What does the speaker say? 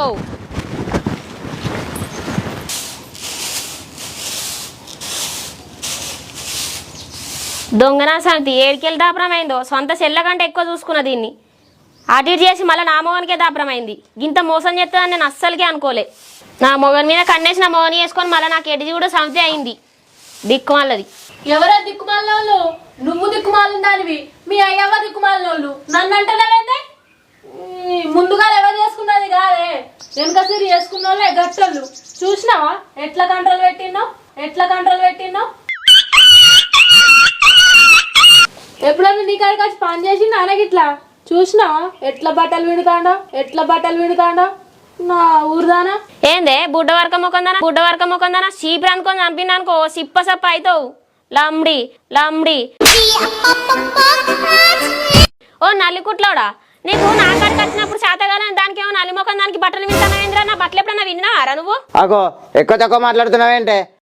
దొరకవు దొంగనా సమితి ఏడికెళ్ళి దాపరమైందో సొంత చెల్ల కంటే ఎక్కువ చూసుకున్న దీన్ని. అటు చేసి మళ్ళీ నా మొగనికే దాపరమైంది ఇంత మోసం చేస్తుందని నేను అస్సలకే అనుకోలే. నా మొగని మీద కన్నేసిన మోని వేసుకొని మళ్ళీ నాకు ఎడిది కూడా సమితి అయింది. దిక్కుమాలది మళ్ళది ఎవరో దిక్కుమాలినోళ్ళు నువ్వు దిక్కుమాలిన దానివి. మీ అయ్యవ దిక్కుమాలినోళ్ళు నన్ను అంటలేవేందే వెనుక సిరి వేసుకున్న వాళ్ళే గట్టలు చూసినావా? ఎట్లా కంట్రోల్ పెట్టినావు ఎట్లా కంట్రోల్ పెట్టినావు ఎప్పుడన్నా నీ కాడికి వచ్చి పని చేసి నాన్నగిట్లా చూసినావా? ఎట్లా బట్టలు విడుకాండో ఎట్లా బట్టలు విడుకాండో నా ఊరుదానా? ఏందే? బుడ్డ వరక మొక్కందనా బుడ్డ వరక మొక్కందనా చీపురు అనుకొని చంపినానుకో సిప్ప సప్ప అవుతావు లమ్డి లమ్డి. ఓ నల్లికుట్లోడా నీకు నా కాడికి వచ్చినప్పుడు చేతగాలని దానికి ఏమో బట్టలు వింటానా ఏంద్రా నా బట్టలు ఎప్పుడన్నా విన్నావారా నువ్వు? అగో ఎక్కువ తక్కువ మాట్లాడుతున్నావేంటే?